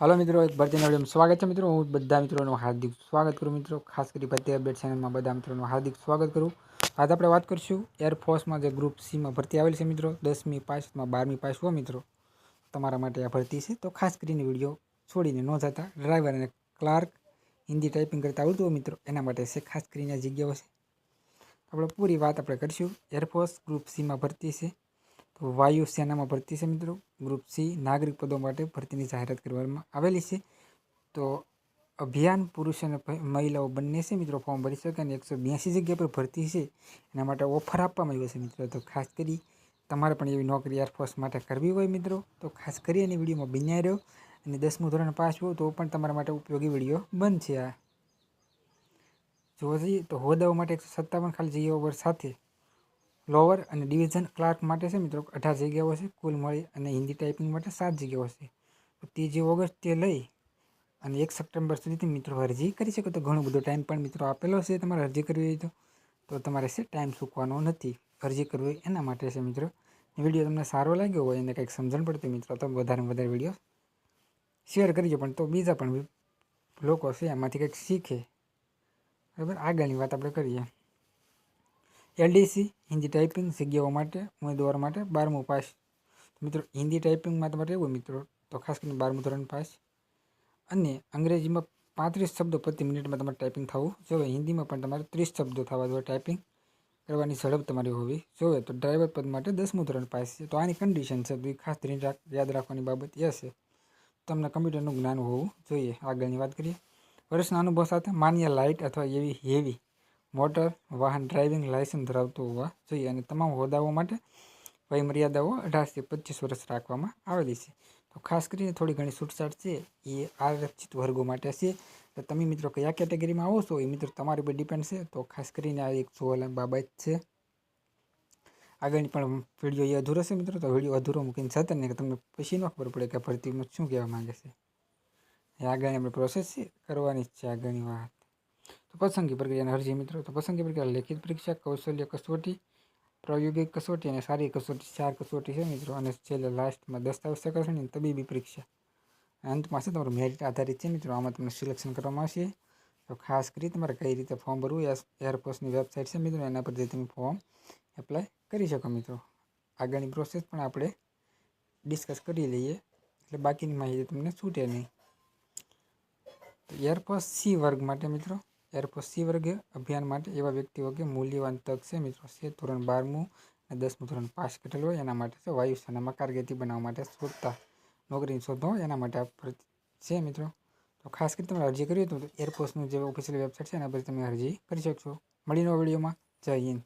હાલો મિત્રો, એક ભરતીના વિડીયોમાં સ્વાગત છે મિત્રો. હું બધા મિત્રોનું હાર્દિક સ્વાગત કરું મિત્રો. ખાસ કરી ભરતી અપડેટ ચેનલમાં બધા મિત્રોનું હાર્દિક સ્વાગત કરું. આજે આપણે વાત કરીશું એરફોર્સમાં જે ગ્રુપ સીમાં ભરતી આવેલી છે મિત્રો, દસમી પાસમાં બારમી પાસ હો મિત્રો. તમારા માટે આ ભરતી છે. તો ખાસ કરીને વીડિયો છોડીને ન જતા ડ્રાઈવર અને ક્લાર્ક હિન્દી ટાઈપિંગ કરતા આવડતું હોય મિત્રો, એના માટે છે ખાસ કરીને જગ્યાઓ છે. આપણે પૂરી વાત આપણે કરીશું. એરફોર્સ ગ્રુપ સીમાં ભરતી છે. તો વાયુ સેનામાં ભરતી છે મિત્રો. ગ્રુપ સી નાગરિક પદો માટે ભરતીની જાહેરાત કરવામાં આવેલી છે. તો અભિયાન પુરુષ અને મહિલાઓ બંને છે મિત્રો. ફોર્મ ભરી શકે અને એકસો બ્યાસી જગ્યા પર ભરતી છે. એના માટે ઓફર આપવામાં આવ્યો છે મિત્રો. તો ખાસ કરી તમારે પણ એવી નોકરી એરફોર્સ માટે કરવી હોય મિત્રો. તો ખાસ કરી અને વિડીયોમાં બિન્યા રહ્યો અને દસમું ધોરણ પાસ હોય તો પણ તમારા માટે ઉપયોગી વીડિયો છે આ. જઈએ તો હોદ્દાઓ માટે એકસો સત્તાવન ખાલી જગ્યાઓ પર સાથે લોઅર અને ડિવિઝન ક્લાર્ક માટે છે મિત્રો અઢાર જગ્યાઓ છે, કુલ મળી અને હિન્દી ટાઈપિંગ માટે સાત જગ્યાઓ છે. તો ત્રીજી તે લઈ અને એક સપ્ટેમ્બર સુધીથી મિત્રો અરજી કરી શકો. તો ઘણો બધો ટાઈમ પણ મિત્રો આપેલો છે તમારે અરજી કરવી હોય તો. તમારે છે ટાઈમ ચૂકવાનો નથી. અરજી કરવી હોય એના માટે છે મિત્રો. વીડિયો તમને સારો લાગ્યો હોય અને કંઈક સમજણ પડતી મિત્રો, તો વધારે વધારે વીડિયો શેર કરજો પણ તો બીજા પણ લોકો છે એમાંથી કંઈક શીખે. બરાબર? આગળની વાત આપણે કરીએ. એલડીસી હિન્દી ટાઈપિંગ જગ્યાઓ માટે ઉમેદવારો માટે બારમું પાસ. મિત્રો હિન્દી ટાઈપિંગમાં તમારે એવું મિત્રો, તો ખાસ કરીને બારમું ધોરણ પાસ. અને અંગ્રેજીમાં પાંત્રીસ શબ્દો પ્રતિ મિનિટમાં તમારે ટાઈપિંગ થવું જોઈએ. હિન્દીમાં પણ તમારે ત્રીસ શબ્દો થવા જોઈએ ટાઈપિંગ કરવાની ઝડપ તમારી હોવી જોઈએ. તો ડ્રાઈવર પદ માટે દસમું ધોરણ પાસ છે. તો આની કન્ડિશન છે તો એ ખાસ ધ્યાન યાદ રાખવાની બાબત એ છે. તમને કમ્પ્યુટરનું જ્ઞાન હોવું જોઈએ. આગળની વાત કરીએ. વર્ષના અનુભવ સાથે માન્ય લાઇટ અથવા એવી હેવી મોટર, વાહન, ડ્રાઇવિંગ લાયસન્સ ધરાવતું હોવા જોઈએ અને તમામ હોદ્દાઓ માટે વયમર્યાદાઓ અઢારથી પચીસ વર્ષ રાખવામાં આવેલી છે. તો ખાસ કરીને થોડી ઘણી છૂટછાટ છે, એ આરક્ષિત વર્ગો માટે છે. તો તમે મિત્રો કયા કેટેગરીમાં આવો છો? એ મિત્રો તમારી પર ડિપેન્ડ છે. તો ખાસ કરીને આ એક જોવાલાયક બાબત છે. આગળની પણ વીડિયો એ અધૂરો છે મિત્રો, તો વીડિયો અધૂરો મૂકીને જતા કે તમને પછી ન ખબર પડે કે ભરતીમાં શું કહેવા માંગે છે. આગળની આપણે પ્રોસેસ કરવાની જ છે આગળની વાત. તો પસંદગી પ્રક્રિયાની અરજી મિત્રો તો પસંદગી પ્રક્રિયા લેખિત પરીક્ષા કૌશલ્ય કસોટી પ્રાયોગિક કસોટી અને સારી કસોટી ચાર કસોટી છે મિત્રો અને છેલ્લે લાસ્ટમાં દસ્તાવેજ ચકાસણી અને તબીબી પરીક્ષા અને અંતમાં છે તમારું મેરિટ આધારિત છે મિત્રો આમાં તમને સિલેક્શન કરવામાં આવશે તો ખાસ કરી તમારે કઈ રીતે ફોર્મ ભરવું એ એરફોર્સની વેબસાઇટ છે મિત્રો એના પરથી તમે ફોર્મ એપ્લાય કરી શકો મિત્રો આગળની પ્રોસેસ પણ આપણે ડિસ્કસ કરી લઈએ। એટલે બાકીની માહિતી તમને છૂટે નહીં। તો એરફોર્સ સી વર્ગ માટે મિત્રો એરફોર્સ સી વર્ગ અભિયાન માટે એવા વ્યક્તિઓ કે મૂલ્યવાન તક છે, મિત્રો છે ધોરણ બારમું અને દસમું ધોરણ પાસ કરેલું હોય, એના માટે છે વાયુસેનામાં કારકિર્દી બનાવવા માટે શોધતા નોકરીની શોધો હોય એના માટે આ છે, મિત્રો. તો ખાસ કરી તમે અરજી કરી તો એરફોર્સનું જે ઓફિશિયલ વેબસાઇટ છે, એના પર તમે અરજી કરી શકશો. મળીનો વિડીયોમાં. જય હિન્દ.